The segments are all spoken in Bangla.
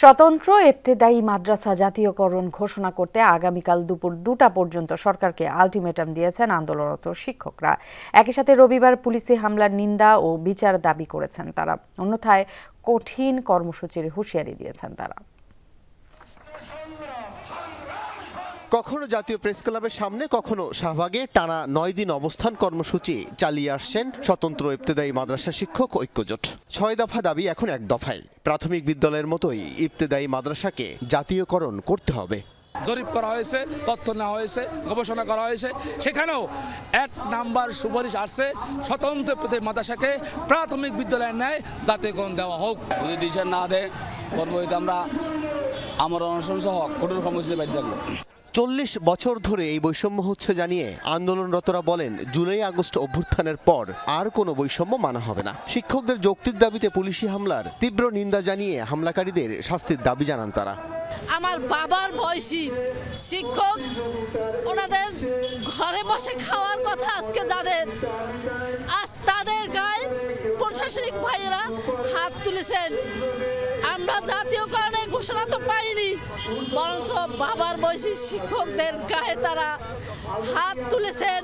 স্বতন্ত্র এফতেদায়ী মাদ্রাসা জাতীয়করণ ঘোষণা করতে আগামীকাল দুপুর দুটা পর্যন্ত সরকারকে আলটিমেটাম দিয়েছেন আন্দোলনরত শিক্ষকরা। একই সাথে রবিবার পুলিশি হামলার নিন্দা ও বিচার দাবি করেছেন তারা। অন্যথায় কঠিন কর্মসূচির হুঁশিয়ারি দিয়েছেন তারা। কখনো জাতীয় প্রেস ক্লাবের সামনে কখনো শাহবাগে টানা নয় দিন অবস্থান কর্মসূচি চালিয়ে আসছেন স্বতন্ত্র ইবতেদায়ী মাদ্রাসা শিক্ষক ঐক্যজোট। ছয় দফা দাবি এখন এক দফায়। প্রাথমিক বিদ্যালয়ের মতোই ইবতেদায়ী মাদ্রাসাকে জাতীয়করণ করতে হবে। জরিপ করা হয়েছে তথ্য নেওয়া হয়েছে গবেষণা করা হয়েছে। সেখানেও এক নাম্বার সুপারিশ আসছে স্বতন্ত্র প্রতি মাদ্রাসাকে প্রাথমিক বিদ্যালয়ের ন্যায় জাতীয়করণ দেওয়া হোক। যদি দিশা না দেয় পরবর্তীতে আমরা আমার অনশন সহ কঠোর কর্মসূচি বাইর থাকব চল্লিশ বছর ধরে এই বৈষম্য হচ্ছে জানিয়ে আন্দোলনরতরা বলেন, জুলাই আগস্ট অভ্যুত্থানের পর আর কোনো বৈষম্য মানা হবে না। শিক্ষকদের যৌক্তিক দাবিতে পুলিশি হামলার তীব্র নিন্দা জানিয়ে হামলাকারীদের শাস্তির দাবি জানান তারা। আমার বাবার বয়সী শিক্ষক, ওনাদের ঘরে বসে খাওয়ার কথা আজকে যাদের, আজ তাদের গায়ে প্রশাসনিক ভাইয়েরা হাত তুলেছেন। আমরা জাতীয়করণের ঘোষণা তো পাইনি বরঞ্চ বাবার বয়সী শিক্ষকদের গায়ে তারা হাত তুলেছেন।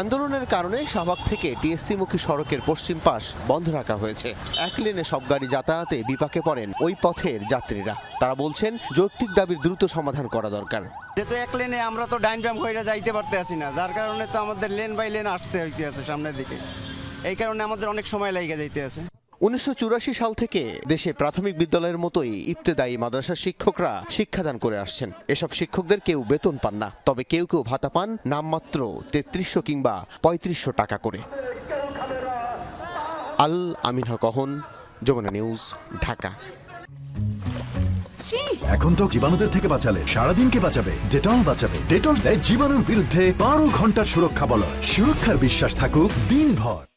আন্দোলনের কারণে শাহবাগ থেকে টিএসসি মুখী সড়কের পশ্চিম পাশ বন্ধ রাখা হয়েছে। এক লেনে সব গাড়ি যাতায়াতে বিপাকে পড়েন ওই পথের যাত্রীরা। তারা বলছেন যৌক্তিক দাবির দ্রুত সমাধান করা দরকার। যেহেতু এক লেনে আমরা তো ডাইন ব্যাম হয়ে যাইতে পারতে আসি না যার কারণে তো আমাদের লেন বাই লেন আসতে হইতে আছে সামনের দিকে। এই কারণে আমাদের অনেক সময় লেগে যাইতে আছে। উনিশশো চুরাশি সাল থেকে দেশে প্রাথমিক বিদ্যালয়ের মতোই ইবতেদায়ী মাদ্রাসার শিক্ষকরা শিক্ষাদান করে আসছেন। এসব শিক্ষকদের কেউ বেতন পান না তবে কেউ কেউ ভাতা পান নামমাত্র তেত্রিশশো কিংবা পঁয়ত্রিশশো টাকা করে। আল আমিন হক অহন যমুনা নিউজ ঢাকা। এখন তো জীবাণুদের থেকে বাঁচালে সারাদিনকে বাঁচাবে ডেটল বাঁচাবে। ডেটল দেয় জীবাণুর বিরুদ্ধে বারো ঘণ্টার সুরক্ষা বলয়। সুরক্ষার বিশ্বাস থাকুক দিনভর।